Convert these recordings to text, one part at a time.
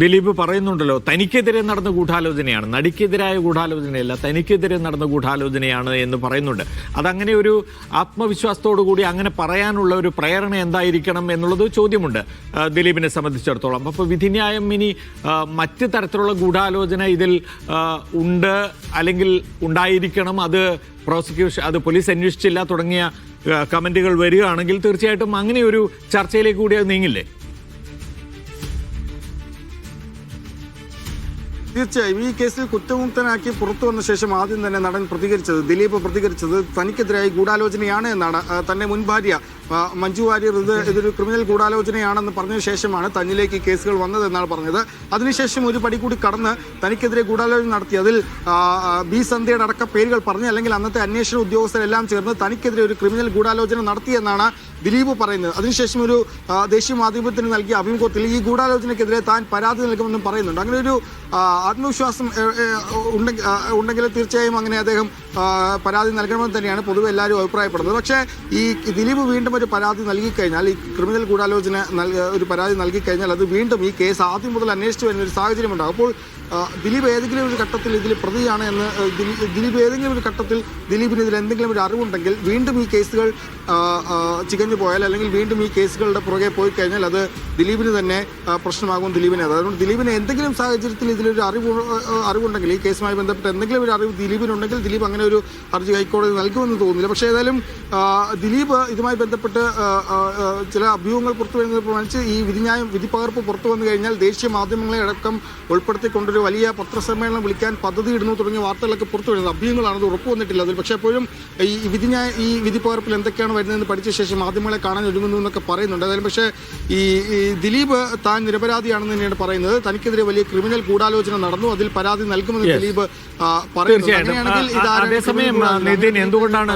ദിലീപ് പറയുന്നുണ്ടല്ലോ തനിക്കെതിരെ നടന്ന ഗൂഢാലോചനയാണ്. നടിക്കെതിരായ ഗൂഢാലോചനയല്ല തനിക്കെതിരെ നടന്ന ഗൂഢാലോചനയാണ് എന്ന് പറയുന്നുണ്ട്. അതങ്ങനെ ഒരു ആത്മവിശ്വാസത്തോടു കൂടി അങ്ങനെ പറയാനുള്ള ഒരു പ്രേരണ എന്തായിരിക്കണം എന്നുള്ളത് ചോദ്യമുണ്ട് ദിലീപിനെ സംബന്ധിച്ചിടത്തോളം. അപ്പോൾ വിധിന്യായം ഇനി മറ്റ് തരത്തിലുള്ള ഗൂഢാലോചന ഇതിൽ ഉണ്ട് അല്ലെങ്കിൽ ഉണ്ടായിരിക്കണം. അത് പ്രോസിക്യൂഷൻ അത് പോലീസ് അന്വേഷിച്ചില്ല തുടങ്ങിയ കമന്റുകൾ വരികയാണെങ്കിൽ തീർച്ചയായിട്ടും അങ്ങനെ ഒരു ചർച്ചയിലേക്ക് കൂടി അത് നീങ്ങില്ലേ? തീർച്ചയായും ഈ കേസിൽ കുറ്റമുക്തനാക്കി പുറത്തു വന്ന ശേഷം ആദ്യം തന്നെ നടൻ പ്രതികരിച്ചത് ദിലീപ് പ്രതികരിച്ചത് തനിക്കെതിരായി ഗൂഢാലോചനയാണ് എന്നാണ്. തന്റെ മുൻ ഭാര്യ മഞ്ജു വാര്യർ ഇത് ഇതൊരു ക്രിമിനൽ ഗൂഢാലോചനയാണെന്ന് പറഞ്ഞ ശേഷമാണ് തന്നിലേക്ക് കേസുകൾ വന്നതെന്നാണ് പറഞ്ഞത്. അതിനുശേഷം ഒരു പടി കൂടി കടന്ന് തനിക്കെതിരെ ഗൂഢാലോചന നടത്തി. അതിൽ ബി സന്ധ്യയുടെ അടക്ക പേരുകൾ പറഞ്ഞ് അല്ലെങ്കിൽ അന്നത്തെ അന്വേഷണ ഉദ്യോഗസ്ഥരെല്ലാം ചേർന്ന് തനിക്കെതിരെ ഒരു ക്രിമിനൽ ഗൂഢാലോചന നടത്തിയെന്നാണ് ദിലീപ് പറയുന്നത്. അതിനുശേഷം ഒരു ദേശീയ മാധ്യമത്തിന് നൽകിയ അഭിമുഖത്തിൽ ഈ ഗൂഢാലോചനയ്ക്കെതിരെ താൻ പരാതി നൽകുമെന്നും പറയുന്നുണ്ട്. അങ്ങനെ ഒരു ആത്മവിശ്വാസം ഉണ്ടെങ്കിൽ ഉണ്ടെങ്കിൽ തീർച്ചയായും അങ്ങനെ അദ്ദേഹം പരാതി നൽകണമെന്ന് തന്നെയാണ് പൊതുവെ എല്ലാവരും അഭിപ്രായപ്പെടുന്നത്. പക്ഷേ ഈ ദിലീപ് വീണ്ടും ഒരു പരാതി നൽകിക്കഴിഞ്ഞാൽ ഈ ക്രിമിനൽ ഗൂഢാലോചന ഒരു പരാതി നൽകിക്കഴിഞ്ഞാൽ അത് വീണ്ടും ഈ കേസ് ആദ്യം മുതൽ അന്വേഷിച്ചു വരുന്ന ഒരു സാഹചര്യമുണ്ടാകും. അപ്പോൾ ആ, ദിലീപ് ഏതെങ്കിലും ഒരു ഘട്ടത്തിൽ ഇതിൽ പ്രതിയാണ് എന്ന് ദിലീപ് ഏതെങ്കിലും ഒരു ഘട്ടത്തിൽ ദിലീപിന് ഇതിൽ എന്തെങ്കിലും ഒരു അറിവുണ്ടെങ്കിൽ വീണ്ടും ഈ കേസുകൾ ചികഞ്ഞു പോയാൽ അല്ലെങ്കിൽ വീണ്ടും ഈ കേസുകളുടെ പുറകെ പോയി കഴിഞ്ഞാൽ അത് ദിലീപിന് തന്നെ പ്രശ്നമാകും ദിലീപിനെ. അതുകൊണ്ട് ദിലീപിന് എന്തെങ്കിലും സാഹചര്യത്തിൽ ഇതിലൊരു അറിവ് അറിവുണ്ടെങ്കിൽ ഈ കേസുമായി ബന്ധപ്പെട്ട് എന്തെങ്കിലും ഒരു അറിവ് ദിലീപിനുണ്ടെങ്കിൽ ദിലീപ് അങ്ങനെ ഒരു ഹർജി ഹൈക്കോടതി നൽകുമെന്ന് തോന്നുന്നില്ല. പക്ഷേ ഏതായാലും ദിലീപ് ഇതുമായി ബന്ധപ്പെട്ട് ചില അഭ്യൂഹങ്ങൾ പുറത്തു വരുന്നത് പ്രമാണിച്ച് ഈ വിധിന്യായം വിധിപ്പകർപ്പ് പുറത്തു വന്നു കഴിഞ്ഞാൽ ദേശീയ മാധ്യമങ്ങളെ അടക്കം ഉൾപ്പെടുത്തിക്കൊണ്ടൊരു വലിയ പത്രസമ്മേളനം വിളിക്കാൻ പദ്ധതി ഇടുന്നു തുടങ്ങിയ വാർത്തകളൊക്കെ പുറത്തു വരുന്നത്. അഭ്യൂഹങ്ങളാണ് അത് ഉറപ്പ് വന്നിട്ടില്ല. അതിൽ പക്ഷേ എപ്പോഴും ഈ വിധി ഞാൻ ഈ വിധി വിധിപ്പകർപ്പിൽ എന്തൊക്കെയാണ് വരുന്നതെന്ന് പഠിച്ച ശേഷം മാധ്യമങ്ങളെ കാണാൻ ഒരുങ്ങുന്നു എന്നൊക്കെ പറയുന്നുണ്ട്. അതായത് പക്ഷേ ഈ ദിലീപ് താൻ നിരപരാധിയാണെന്ന് തന്നെയാണ് പറയുന്നത്. തനിക്കെതിരെ വലിയ ക്രിമിനൽ ഗൂഢാലോചന നടന്നു. അതിൽ പരാതി നൽകുമെന്ന് ദിലീപ്? നിതിൻ എന്തുകൊണ്ടാണ്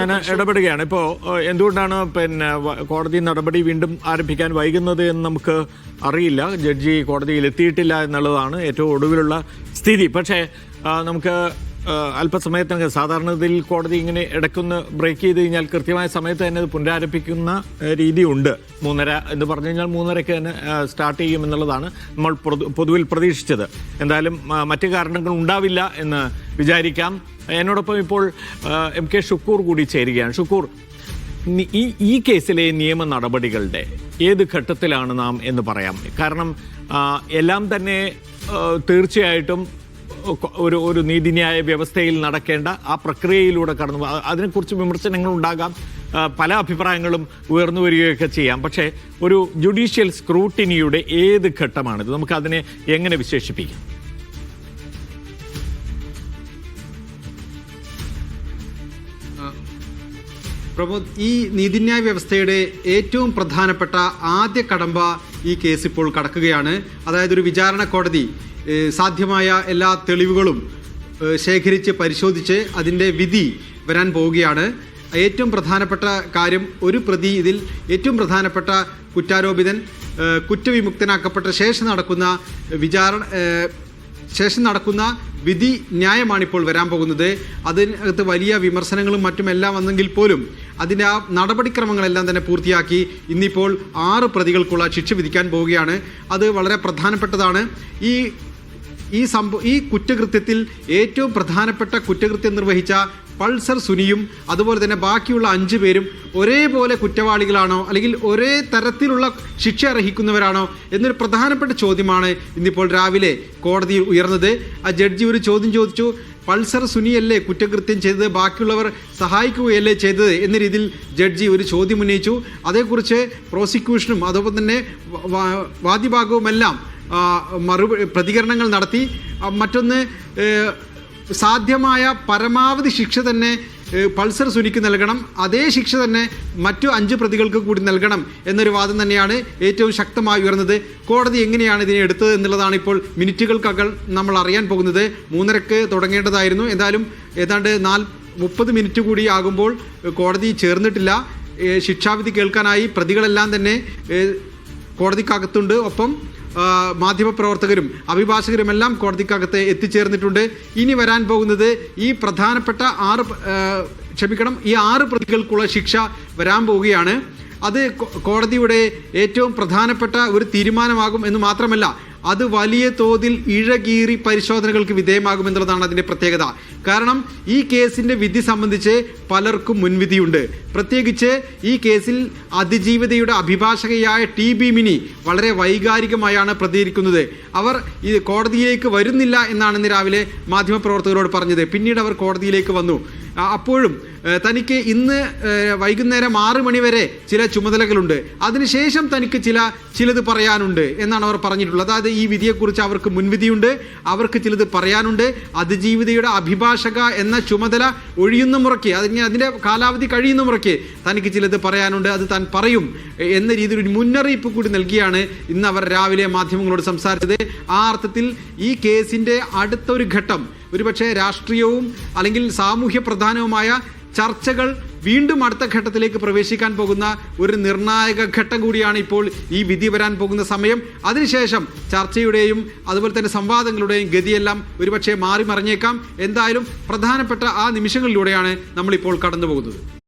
ഞാൻ. ഇടപെടുകയാണ്? ഇപ്പോൾ എന്തുകൊണ്ടാണ് പിന്നെ കോടതി നടപടി വീണ്ടും ആരംഭിക്കാൻ വൈകുന്നത് എന്ന് നമുക്ക് അറിയില്ല. ജഡ്ജി കോടതിയിൽ എത്തിയിട്ടില്ല എന്നുള്ളതാണ് ഏറ്റവും ഒടുവിലുള്ള സ്ഥിതി. പക്ഷേ നമുക്ക് അല്പസമയത്തിനകം സാധാരണത്തിൽ കോടതി ഇങ്ങനെ ഇടയ്ക്കൊന്ന് ബ്രേക്ക് ചെയ്ത് കഴിഞ്ഞാൽ കൃത്യമായ സമയത്ത് തന്നെ അത് പുനരാരംഭിക്കുന്ന രീതിയുണ്ട്. മൂന്നര എന്ന് പറഞ്ഞു കഴിഞ്ഞാൽ മൂന്നരയ്ക്ക് തന്നെ സ്റ്റാർട്ട് ചെയ്യും എന്നുള്ളതാണ് നമ്മൾ പൊതുവിൽ പ്രതീക്ഷിച്ചത്. എന്തായാലും മറ്റു കാരണങ്ങൾ ഉണ്ടാവില്ല എന്ന് വിചാരിക്കാം. എന്നോടൊപ്പം ഇപ്പോൾ എം കെ ഷുക്കൂർ കൂടി ചേരുകയാണ്. ഷുക്കൂർ ഈ ഈ കേസിലെ നിയമ നടപടികളുടെ ഏത് ഘട്ടത്തിലാണ് നാം എന്ന് പറയാം. കാരണം എല്ലാം തന്നെ തീർച്ചയായിട്ടും ഒരു ഒരു നീതിന്യായ വ്യവസ്ഥയിൽ നടക്കേണ്ട ആ പ്രക്രിയയിലൂടെ കടന്നു അതിനെക്കുറിച്ച് വിമർശനങ്ങൾ ഉണ്ടാകാം പല അഭിപ്രായങ്ങളും ഉയർന്നു വരികയൊക്കെ ചെയ്യാം. പക്ഷേ ഒരു ജുഡീഷ്യൽ സ്ക്രൂട്ടിനിയുടെ ഏത് ഘട്ടമാണിത് നമുക്ക് അതിനെ എങ്ങനെ വിശേഷിപ്പിക്കാം? പ്രമോദ് ഈ നീതിന്യായ വ്യവസ്ഥയുടെ ഏറ്റവും പ്രധാനപ്പെട്ട ആദ്യ കടമ്പ ഈ കേസ് ഇപ്പോൾ കടക്കുകയാണ്. അതായത് ഒരു വിചാരണ കോടതി സാധ്യമായ എല്ലാ തെളിവുകളും ശേഖരിച്ച് പരിശോധിച്ച് അതിന്റെ വിധി വരാൻ പോവുകയാണ്. ഏറ്റവും പ്രധാനപ്പെട്ട കാര്യം ഒരു പ്രതി ഇതിൽ ഏറ്റവും പ്രധാനപ്പെട്ട കുറ്റാരോപിതൻ കുറ്റവിമുക്തനാക്കപ്പെട്ട ശേഷം നടക്കുന്ന വിചാരണ ശേഷം നടക്കുന്ന വിധി ന്യായമാണിപ്പോൾ വരാൻ പോകുന്നത്. അതിനകത്ത് വലിയ വിമർശനങ്ങളും മറ്റുമെല്ലാം വന്നെങ്കിൽ പോലും അതിന്റെ ആ നടപടിക്രമങ്ങളെല്ലാം തന്നെ പൂർത്തിയാക്കി ഇന്നിപ്പോൾ ആറ് പ്രതികൾക്കുള്ള ശിക്ഷ വിധിക്കാൻ പോവുകയാണ്. അത് വളരെ പ്രധാനപ്പെട്ടതാണ്. ഈ ഈ സംഭവ ഈ കുറ്റകൃത്യത്തിൽ ഏറ്റവും പ്രധാനപ്പെട്ട കുറ്റകൃത്യം നിർവഹിച്ച പൾസർ സുനിയും അതുപോലെ തന്നെ ബാക്കിയുള്ള അഞ്ച് പേരും ഒരേപോലെ കുറ്റവാളികളാണോ അല്ലെങ്കിൽ ഒരേ തരത്തിലുള്ള ശിക്ഷ അർഹിക്കുന്നവരാണോ എന്നൊരു പ്രധാനപ്പെട്ട ചോദ്യമാണ് ഇന്നിപ്പോൾ രാവിലെ കോടതിയിൽ ഉയർന്നത്. ആ ജഡ്ജി ഒരു ചോദ്യം ചോദിച്ചു. പൾസർ സുനിയല്ലേ കുറ്റകൃത്യം ചെയ്തത്? ബാക്കിയുള്ളവർ സഹായിക്കുകയല്ലേ ചെയ്തത്? എന്ന രീതിയിൽ ജഡ്ജി ഒരു ചോദ്യം ഉന്നയിച്ചു. അതേക്കുറിച്ച് പ്രോസിക്യൂഷനും അതോടൊപ്പം തന്നെ വാദിഭാഗവുമെല്ലാം മറു പ്രതികരണങ്ങൾ നടത്തി. മറ്റൊന്ന് സാധ്യമായ പരമാവധി ശിക്ഷ തന്നെ പൾസർ സുനിക്ക് നൽകണം. അതേ ശിക്ഷ തന്നെ മറ്റു അഞ്ച് പ്രതികൾക്ക് കൂടി നൽകണം എന്നൊരു വാദം തന്നെയാണ് ഏറ്റവും ശക്തമായി ഉയർന്നത്. കോടതി എങ്ങനെയാണ് ഇതിനെ എടുത്തത് എന്നുള്ളതാണ് ഇപ്പോൾ മിനിറ്റുകൾക്കകം നമ്മൾ അറിയാൻ പോകുന്നത്. മൂന്നരക്ക് തുടങ്ങേണ്ടതായിരുന്നു. എന്തായാലും ഏതാണ്ട് നാൽ മുപ്പത് മിനിറ്റ് കൂടി ആകുമ്പോൾ കോടതി ചേർന്നിട്ടില്ല. ശിക്ഷാവിധി കേൾക്കാനായി പ്രതികളെല്ലാം തന്നെ കോടതിക്കകത്തുണ്ട്. ഒപ്പം മാധ്യമപ്രവർത്തകരും അഭിഭാഷകരുമെല്ലാം കോടതിക്കകത്ത് എത്തിച്ചേർന്നിട്ടുണ്ട്. ഇനി വരാൻ പോകുന്നത് ഈ പ്രധാനപ്പെട്ട ആറ് ക്ഷമിക്കണം ഈ ആറ് പ്രതികൾക്കുള്ള ശിക്ഷ വരാൻ പോവുകയാണ്. അത് കോടതിയുടെ ഏറ്റവും പ്രധാനപ്പെട്ട ഒരു തീരുമാനമാകും എന്ന് മാത്രമല്ല അത് വലിയ തോതിൽ ഇഴകീറി പരിശോധനകൾക്ക് വിധേയമാകുമെന്നുള്ളതാണ് അതിന്റെ പ്രത്യേകത. കാരണം ഈ കേസിന്റെ വിധി സംബന്ധിച്ച് പലർക്കും മുൻവിധിയുണ്ട്. പ്രത്യേകിച്ച് ഈ കേസിൽ അതിജീവിതയുടെ അഭിഭാഷകയായ ടി ബി മിനി വളരെ വൈകാരികമായാണ് പ്രതികരിക്കുന്നത്. അവർ ഈ കോടതിയിലേക്ക് വരുന്നില്ല എന്നാണ് ഇന്ന് രാവിലെ മാധ്യമപ്രവർത്തകരോട് പറഞ്ഞത്. പിന്നീട് അവർ കോടതിയിലേക്ക് വന്നു. അപ്പോഴും തനിക്ക് ഇന്ന് വൈകുന്നേരം ആറ് മണിവരെ ചില ചുമതലകളുണ്ട്. അതിനുശേഷം തനിക്ക് ചില ചിലത് പറയാനുണ്ട് എന്നാണ് അവർ പറഞ്ഞിട്ടുള്ളത്. അതായത് ഈ വിധിയെക്കുറിച്ച് അവർക്ക് മുൻവിധിയുണ്ട് അവർക്ക് ചിലത് പറയാനുണ്ട്. അതിജീവിതയുടെ അഭിഭാഷക എന്ന ചുമതല ഒഴിയുന്ന മുറയ്ക്ക് അതിന് അതിന്റെ കാലാവധി കഴിയുന്ന മുറയ്ക്ക് തനിക്ക് ചിലത് പറയാനുണ്ട് അത് താൻ പറയും എന്ന രീതിയിൽ ഒരു മുന്നറിയിപ്പ് കൂടി നൽകിയാണ് ഇന്ന് അവർ രാവിലെ മാധ്യമങ്ങളോട് സംസാരിച്ചത്. ആ അർത്ഥത്തിൽ ഈ കേസിന്റെ അടുത്തൊരു ഘട്ടം ഒരുപക്ഷെ രാഷ്ട്രീയവും അല്ലെങ്കിൽ സാമൂഹ്യ പ്രധാനവുമായ ചർച്ചകൾ വീണ്ടും അടുത്ത ഘട്ടത്തിലേക്ക് പ്രവേശിക്കാൻ പോകുന്ന ഒരു നിർണായക ഘട്ടം കൂടിയാണ് ഇപ്പോൾ ഈ വിധി വരാൻ പോകുന്ന സമയം. അതിനുശേഷം ചർച്ചയുടെയും അതുപോലെ തന്നെ സംവാദങ്ങളുടെയും ഗതിയെല്ലാം ഒരുപക്ഷെ മാറി മറിഞ്ഞേക്കാം എന്തായാലും പ്രധാനപ്പെട്ട ആ നിമിഷങ്ങളിലൂടെയാണ് നമ്മളിപ്പോൾ കടന്നു പോകുന്നത്